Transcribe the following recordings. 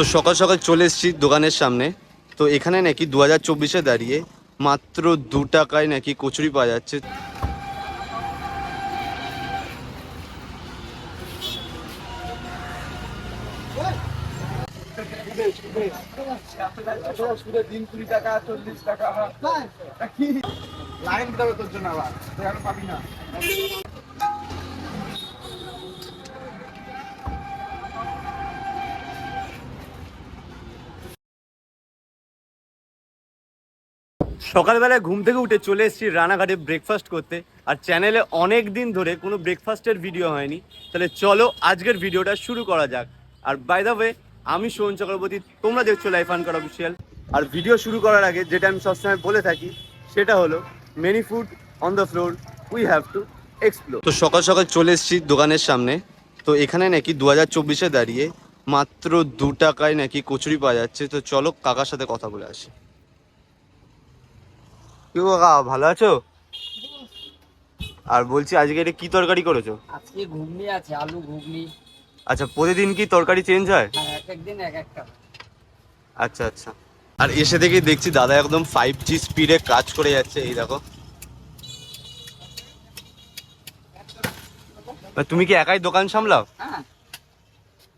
তো সকাল সকাল চলে এসেছি দোকানের সামনে। তো এখানে নাকি দু হাজার চব্বিশে দাঁড়িয়ে মাত্র দু টাকায় নাকি কচুরি পাওয়া যাচ্ছে। লাইন দিতে হবে তোর জন্য আবার পাবি না। সকালবেলায় ঘুম থেকে উঠে চলে এসেছি রানাঘাটে ব্রেকফাস্ট করতে। আর চ্যানেলে অনেক দিন ধরে কোনো ব্রেকফাস্টের ভিডিও হয়নি। তাহলে চলো আজকের ভিডিওটা শুরু করা যাক। আর বাই দ্য ওয়ে আমি সোহন চক্রবর্তী, তোমরা দেখছ লাইফ আনকার অফিসিয়াল আর ভিডিও শুরু করার আগে যেটা আমি সবসময় বলে থাকি, সেটা হলো many food on the floor we have to explore তো সকাল সকাল চলে এসেছি দোকানের সামনে। তো এখানে নাকি দু হাজার চব্বিশে দাঁড়িয়ে মাত্র দু টাকায় নাকি কচুরি পাওয়া যাচ্ছে। তো চলো কাকার সাথে কথা বলে আসি। কি কাকা ভালো আছো? আর বলছি আজকে এটা কি তরকারি করেছ? আজকে ঘুগনি আছে আলু ঘুগনি। আচ্ছা প্রতিদিন কি তরকারি চেঞ্জ হয়? হ্যাঁ এক একদিন এক একটা। আচ্ছা আচ্ছা। আর এসে থেকে দেখছি দাদা একদম ফাইভ জি স্পিডে কাজ করে যাচ্ছে এই দেখো। তুমি কি একাই দোকান সামলাও? হ্যাঁ।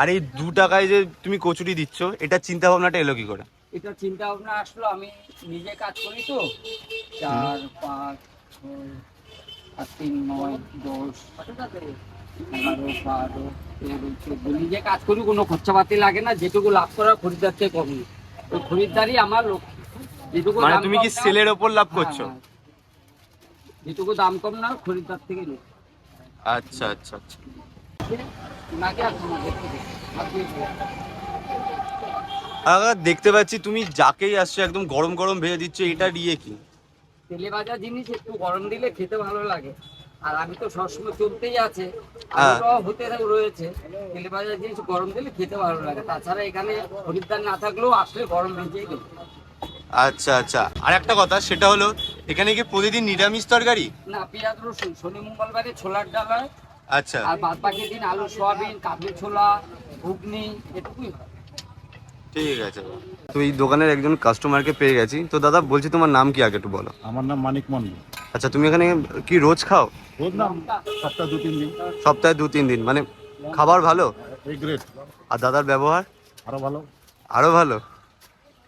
আর এই দু টাকায় যে তুমি কচুরি দিচ্ছ এটা চিন্তা ভাবনাটা এলো কি করে? এটা চিন্তা ভাবনা আসলো আমি নিজে কাজ করি তো চার পাঁচ ছয় আর তিন নয় দশ এগারো বারো তেরো চোদ্দ নিজে কাজ করি কোনো খরচাপাতি লাগে না যেটুকু লাভ করা খরিদ্দার থেকে কম নেই। ওই খরিদ্দারই আমার লক্ষ্য যেটুকু মানে তুমি কি সেলের ওপর লাভ হ্যাঁ, করছ হ্যাঁ। যেটুকু দাম কম না খরিদ্দার থেকে নেই আচ্ছা আচ্ছা আচ্ছা নাকি আসো না দেখতে দেখতে। আর। আর দেখতে পাচ্ছি তুমি যাকেই আসছো একদম গরম গরম ভেজে দিচ্ছ এটা দিয়ে কি? তেলে ভাজা জিনিস একটু গরম দিলে খেতে ভালো লাগে। আর আমি তো সবসময় চলতেই আছে হ্যাঁ। হতে রয়েছে। তেলে ভাজা জিনিস গরম দিলে খেতে ভালো লাগে। তাছাড়া এখানে খরিদ্দার না থাকলেও আসলে গরম ভেজেই দেবো। আচ্ছা আচ্ছা। আর একটা কথা সেটা হলো এখানে কি প্রতিদিন নিরামিষ তরকারি? না পেঁয়াজ রসুন। শনি মঙ্গলবারে ছোলার ডাল হয়। আচ্ছা। আর বাদ বাকি দিন আলু সোয়াবিন কাবলি ছোলা ঘুগনি এটুকুই হয়। ঠিক আছে তো এই দোকানের একজন কাস্টমারকে পেয়ে গেছি। তো দাদা বলছি তোমার নাম কি আগে একটু বলো। আমার নাম মানিক মন্ডল আচ্ছা তুমি এখানে কি রোজ খাও? রোজ নাম সপ্তাহ দু তিন দিন। সপ্তাহে দু তিন দিন। মানে খাবার ভালো? গ্রেট আর দাদার ব্যবহার? আরও ভালো। আরও ভালো?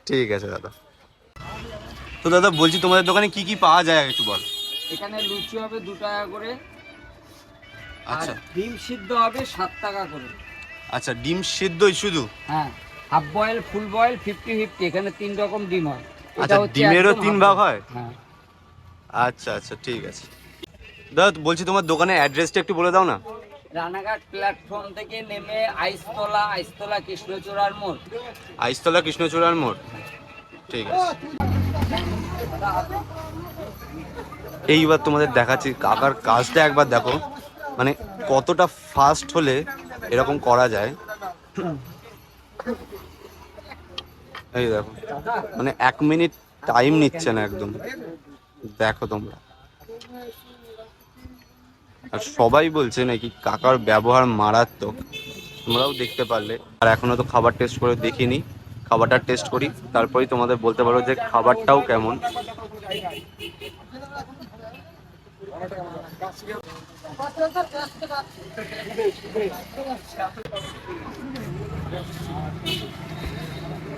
ঠিক আছে দাদা। তো দাদা বলছি তোমাদের দোকানে কি কি পাওয়া যায় একটু বল। এখানে লুচি হবে দু টাকা করে। আচ্ছা। ডিম সিদ্ধ হবে সাত টাকা করে। আচ্ছা ডিম সিদ্ধই শুধু? হ্যাঁ। Half boil full boil fifty fifty এখানে তিন রকম ডিম হয়। আচ্ছা ডিমেরও তিন ভাগ হয়? হ্যাঁ। আচ্ছা আচ্ছা ঠিক আছে। দাদা বলছি তোমার দোকানের অ্যাড্রেসটা একটু বলে দাও না। রানাঘাট প্ল্যাটফর্ম থেকে নেমে আইসতলা আইসতলা কৃষ্ণচূড়ার মোড়। আইসতলা কৃষ্ণচূড়ার মোড়। ঠিক আছে। এইবার তোমাদের দেখাচ্ছি কাকার কাজটা একবার দেখো। মানে কতটা ফাস্ট হলে এরকম করা যায়। এই দেখো। মানে এক মিনিট টাইম নিচ্ছে না একদম। দেখো তোমরা। আর সবাই বলছে নাকি কাকার ব্যবহার মারাত্মক। তোমরাও দেখতে পারলে। আর এখনও তো খাবার টেস্ট করে দেখিনি। খাবারটা টেস্ট করি, তারপরেই তোমাদের বলতে পারব যে খাবারটাও কেমন।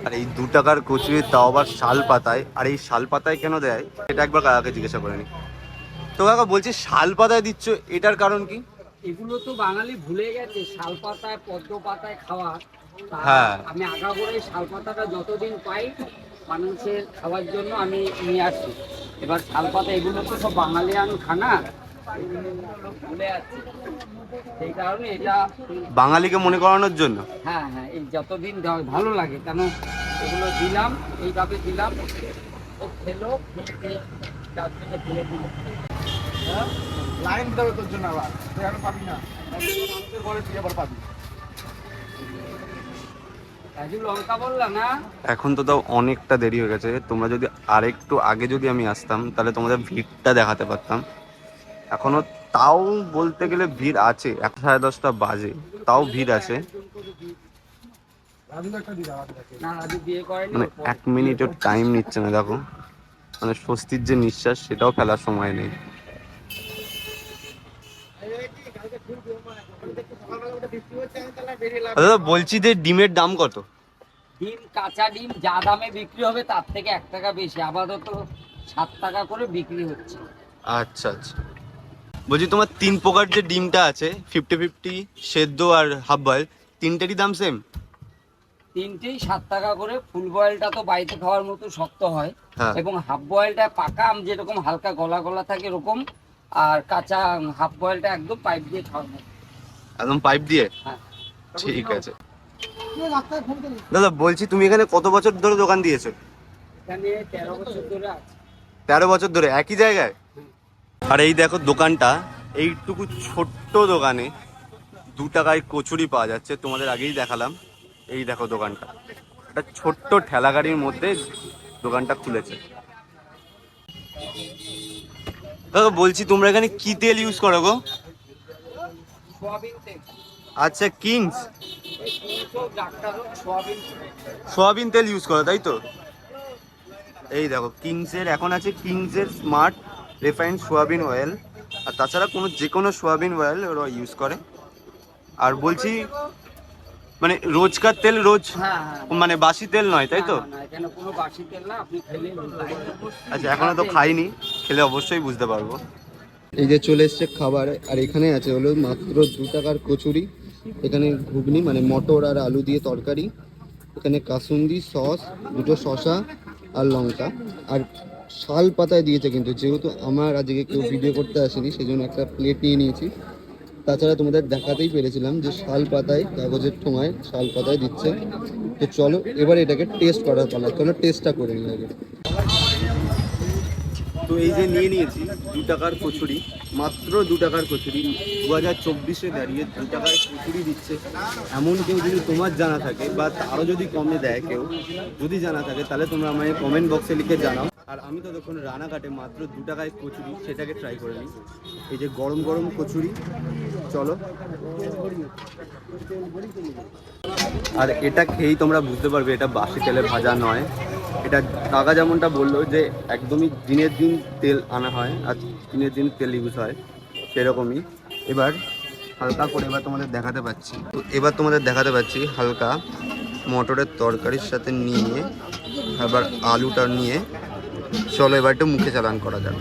আর এই দু টাকার কচুরি তাও আবার শাল পাতায়। আর এই শাল পাতায় কেন দেয়? এটা একবার কাকাকে জিজ্ঞাসা করে নি। তো কাকা বলছি শাল পাতায় দিচ্ছ এটার কারণ কি? এগুলো তো বাঙালি ভুলে গেছে শাল পাতায় পদ্ম পাতায় খাওয়া। হ্যাঁ। আমি আগা করে শাল পাতাটা যতদিন পাই মানুষের খাওয়ার জন্য আমি নিয়ে আসি এবার শাল পাতা এগুলো তো সব বাঙালিয়ান খানা। ভুলে যাচ্ছে সেই কারণে এটা বাঙালিকে মনে করানোর জন্য? হ্যাঁ হ্যাঁ এই যতদিন ভালো লাগে কেন এগুলো দিলাম, এইভাবে দিলাম। ও খেলো দিল লাইন দিতে হবে তোর জন্য আবার, তুই এখন পাবি না। এখন তো তাও অনেকটা দেরি হয়ে গেছে। তোমরা যদি আরেকটু আগে যদি আমি আসতাম, তাহলে তোমাদের ভিড়টা দেখাতে পারতাম। এখনও তাও বলতে গেলে ভিড় আছে। এক সাড়ে দশটা বাজে, তাও ভিড় আছে। মানে এক মিনিটও টাইম নিচ্ছে না দেখো। মানে স্বস্তির যে নিঃশ্বাস সেটাও ফেলার সময় নেই। দাদা বলছি যে ডিমের দাম কত? ডিম কাঁচা ডিম যা দামে বিক্রি হবে তার থেকে এক টাকা বেশি। আপাতত সাত টাকা করে বিক্রি হচ্ছে। আচ্ছা আচ্ছা। বলছি তোমার তিন প্রকার যে ডিমটা আছে ফিফটি ফিফটি সেদ্ধ আর হাফ বয়েল তিনটেরই দাম সেম তিনটেই সাত টাকা করে। ফুল বয়েলটা তো বাড়িতে খাওয়ার মতো শক্ত হয়। হ্যাঁ। এবং হাফ বয়েলটা পাকা আম যেরকম হালকা গলা গলা থাকে এরকম আর কাঁচা হাফ বয়েলটা একদম পাইপ দিয়ে খাওয়ার মতো। একদম পাইপ দিয়ে? হ্যাঁ। ঠিক আছে। দাদা বলছি তুমি এখানে কত বছর ধরে দোকান দিয়েছ? এখানে তেরো বছর ধরে আছে। তেরো বছর ধরে একই জায়গায়? আর এই দেখো দোকানটা এইটুকু ছোট্ট দোকানে দু টাকায় কচুরি পাওয়া যাচ্ছে তোমাদের আগেই দেখালাম। এই দেখো দোকানটা। একটা ছোট্ট ঠেলা গাড়ির মধ্যে দোকানটা খুলেছে। দাদা, বলছি, তোমরা এখানে কি তেল ইউজ করো গো? আচ্ছা কিংস। সোয়াবিন তেল ইউজ করো, তাই তো? এই দেখো, কিংসের, এখন আছে কিংসের স্মার্ট রিফাইন্ড সোয়াবিন অয়েল আর তাছাড়া কোনো যে কোনো সোয়াবিন অয়েল ওরা ইউজ করে। আর বলছি মানে রোজকার তেল রোজ হ্যাঁ হ্যাঁ মানে বাসি তেল নয় তাই তো? না, না, এখানে কোনো বাসি তেল না আপনি খেলে বুঝতে পারবেন। আচ্ছা এখনও তো খাইনি খেলে অবশ্যই বুঝতে পারব। এই যে চলে এসছে খাবার আর এখানে আছে হলো মাত্র দু টাকার কচুরি এখানে ঘুগনি মানে মটর আর আলু দিয়ে তরকারি এখানে কাসুন্দি সস দুটো শশা আর লঙ্কা আর শাল পাতায় দিয়েছে কিন্তু যেহেতু আমার আজকে কেউ ভিডিও করতে আসেনি সেই জন্য একটা প্লেট নিয়ে নিয়েছি। তাছাড়া তোমাদের দেখাতেই পেরেছিলাম যে শাল পাতায়, কাগজের ঠোঙায় শাল পাতায় দিচ্ছে। তো চলো, এবার এটাকে টেস্ট করার পালা চলো টেস্টটা করে নিই আগে। তো এই যে নিয়ে নিয়েছি, দু টাকার কচুরি, মাত্র দু টাকার কচুরি দু হাজার চব্বিশে দাঁড়িয়ে দু টাকার কচুরি দিচ্ছে। এমন কেউ যদি তোমার জানা থাকে, বা তারও যদি কমে দেয় কেউ, যদি জানা থাকে, তাহলে তোমরা আমায় কমেন্ট বক্সে লিখে জানাও। আর আমি ততক্ষণ রানাঘাটে মাত্র দু টাকায় কচুরি সেটাকে ট্রাই করে নিই। এই যে গরম গরম কচুরি, চলো। আর এটা খেয়েই তোমরা বুঝতে পারবে, এটা বাসি তেলে ভাজা নয়। এটা কাকা যেমনটা বলল যে একদমই দিনের দিন তেল আনা হয়, আর দিনের দিন তেল ইউজ হয়, সেরকমই। এবার হালকা করে এবার তোমাদের দেখাতে পাচ্ছি। তো এবার তোমাদের দেখাতে পাচ্ছি হালকা মটরের তরকারির সাথে নিয়ে আবার আলুটা নিয়ে চলো এবার একটু মুখে চালান করা যাক।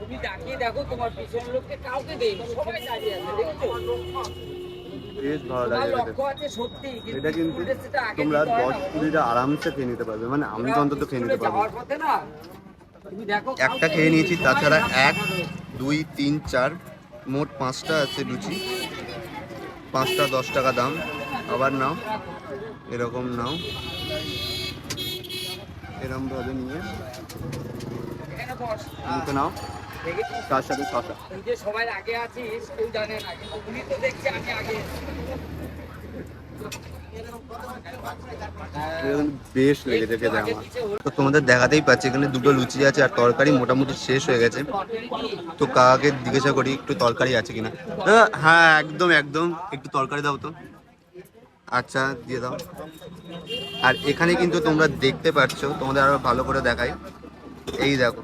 তুমি দেখো তোমার পিছন লোককে কাউকে দেই সবাই দাঁড়িয়ে আছে দেখছ? বেশ ভালো লাগে লক্ষ্য আছে সত্যি এটা কিন্তু তোমরা দিতে দশ কুড়িটা আরামসে খেয়ে নিতে পারবে মানে আমি তো অন্তত খেয়ে নিতে পারব। একটা খেয়ে নিয়েছি তাছাড়া এক দুই তিন চার মোট পাঁচটা আছে লুচি। পাঁচটা, দশ টাকা দাম। আবার নাও। এরকম নাও। এরকম ভাবে নিয়ে। নিতে নাও। তার সাথে শশা আগে আছিস, কেউ জানে না, কিন্তু উনি তো আমি আগে। বেশ লেগেছে খেতে আমার। তো তোমাদের দেখাতেই পাচ্ছি, এখানে দুটো লুচি আছে আর তরকারি মোটামুটি শেষ হয়ে গেছে। তো কাকাকে জিজ্ঞাসা করি, একটু তরকারি আছে কিনা? হ্যাঁ একদম একদম। একটু তরকারি দাও তো। আচ্ছা দিয়ে দাও। আর এখানে কিন্তু তোমরা দেখতে পাচ্ছ, তোমাদের আরও ভালো করে দেখাই। এই দেখো,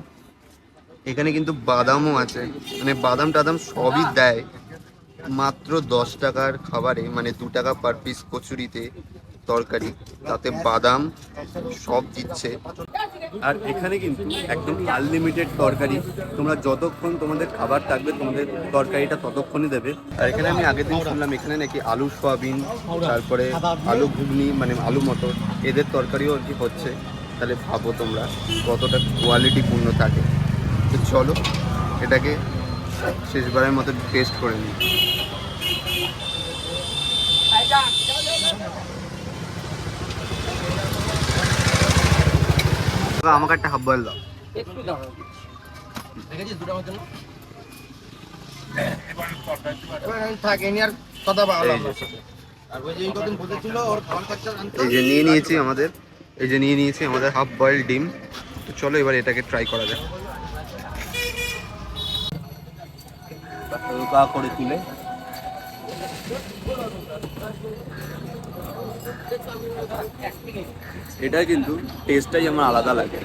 এখানে কিন্তু বাদামও আছে। মানে বাদাম টাদাম সবই দেয়। মাত্র দশ টাকার খাবারে মানে দু টাকা পার পিস কচুরিতে তরকারি তাতে বাদাম সব দিচ্ছে। আর এখানে কিন্তু একদম আনলিমিটেড তরকারি। তোমরা যতক্ষণ তোমাদের খাবার থাকবে তোমাদের তরকারিটা ততক্ষণই দেবে। আর এখানে আমি আগের দিন শুনলাম এখানে নাকি আলু সোয়াবিন তারপরে আলু ঘুগনি মানে আলু মটর এদের তরকারিও আর কি হচ্ছে। তাহলে ভাবো তোমরা কতটা কোয়ালিটিপূর্ণ থাকে। তো চলো এটাকে শেষবারের মতো টেস্ট করে নিই। আমাকে একটা হাফ বয়েল দাও। একটু এই যে। আর ওই যে এই কদিন বসেছিল ওর খাবার খরচা আনতে। এই যে নিয়ে নিয়েছি আমাদের এই যে নিয়ে নিয়েছি আমাদের হাফ বয়েল ডিম। তো চলো এবার এটাকে ট্রাই করা যাক। হালকা করে তুলে? এটা কিন্তু টেস্টটাই আমার আলাদা লাগে।